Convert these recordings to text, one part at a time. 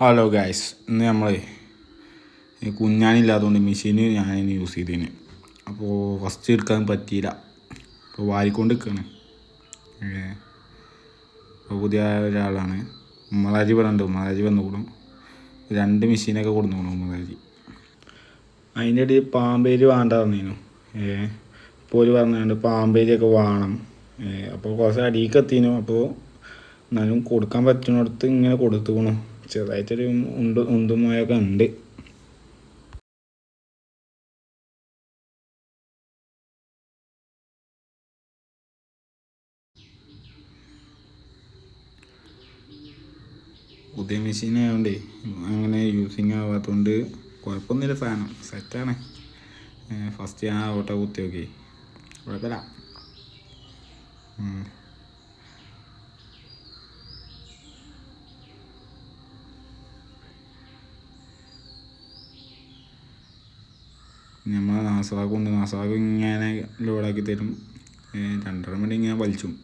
Hello guys ഇന്ന് നമ്മൾ കുഞ്ഞാനില്ലാത്തതുകൊണ്ട് മെഷീന് ഞാൻ യൂസ് ചെയ്തതിന് അപ്പോൾ ഫസ്റ്റ് എടുക്കാൻ പറ്റിയില്ല. അപ്പോൾ വാരിക്കൊണ്ട് നിൽക്കുകയാണ് അപ്പോൾ പുതിയ ഒരാളാണ്. ഉമ്മറാജി ഉണ്ട് ഉമ്മറാജി വന്നു കൂടും രണ്ട് മെഷീനൊക്കെ കൊടുത്തുകൂടും ഉമ്മറാജി അതിന്റെ ഇടയിൽ പാമ്പേരി വേണ്ട പറഞ്ഞിരുന്നു. ഏ ഒരു പറഞ്ഞുകൊണ്ട് പാമ്പേരിയൊക്കെ വേണം. അപ്പോൾ കുറച്ച് അടിയിലേക്ക് എത്തിനു. അപ്പോൾ എന്നാലും കൊടുക്കാൻ പറ്റുന്നിടത്ത് ഇങ്ങനെ കൊടുത്തുക്കണു ചെറുതായിട്ടൊരു ഉണ്ട് ഉന്തുമയൊക്കെ ഉണ്ട്. പുതിയ മെഷീൻ ആയതുകൊണ്ടേ അങ്ങനെ യൂസിങ് ആവാത്തതുകൊണ്ട് കുഴപ്പമൊന്നുമില്ല സാധനം സെറ്റാണ് ഫസ്റ്റ് ഞാൻ ഓട്ടോ കുത്തി നോക്കി. കുഴപ്പമില്ല. നമ്മൾ നാസാഖുണ്ട് നാസാഖ് ഇങ്ങനെ ലോഡാക്കി തരും രണ്ടര മണി ഇങ്ങനെ വലിച്ചും.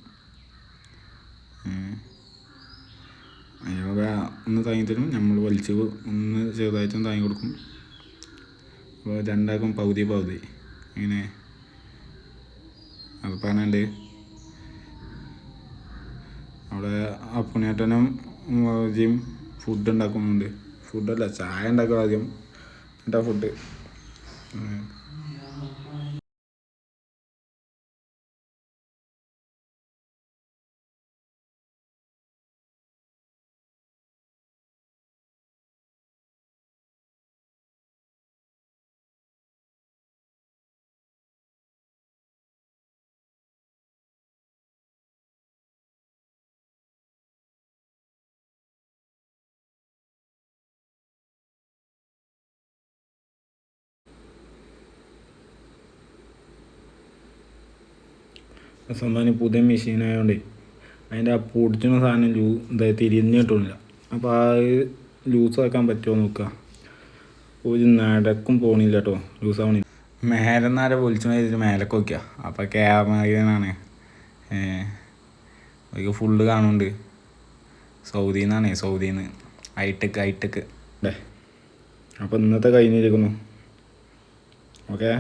അയാൾ ഒന്ന് താങ്ങി തരും നമ്മൾ വലിച്ച് ഒന്ന് ചെറുതായിട്ടും താങ്ങി കൊടുക്കും. അപ്പോൾ രണ്ടാക്കും പകുതി പകുതി. ഇങ്ങനെ. അത് പറഞ്ഞുണ്ട്. അവിടെ അപ്പുണിയേട്ടനും ആദ്യം ഫുഡ് ഉണ്ടാക്കുന്നുണ്ട്. ഫുഡല്ല ചായ ഉണ്ടാക്കും ആദ്യം. എന്നിട്ടാ ഫുഡ് mm സംഭവം പുതിയ മെഷീൻ ആയതുകൊണ്ട് അതിന്റെ ആ പൊടിച്ചുന്ന സാധനം ലൂ എന്താ തിരിഞ്ഞ് കിട്ടുന്നില്ല അപ്പോൾ ആ ലൂസ് ആക്കാൻ പറ്റുമോ നോക്കുക ഒരു നടക്കും പോണില്ല കേട്ടോ ലൂസ് ആവണില്ല. മേലെന്നാരെ പൊളിച്ചു കഴിഞ്ഞാൽ മേലൊക്കെ നോക്കിയ. അപ്പോൾ ക്യാമറയാണ് ഏഹ് ഫുള്ള് കാണുന്നുണ്ട്. സൗദിയിൽ നിന്നാണേ സൗദിയിൽ നിന്ന് ഹൈടെക് ഹൈടെക് അപ്പോൾ ഇന്നത്തെ കഴിഞ്ഞിരിക്കുന്നു. ഓക്കെ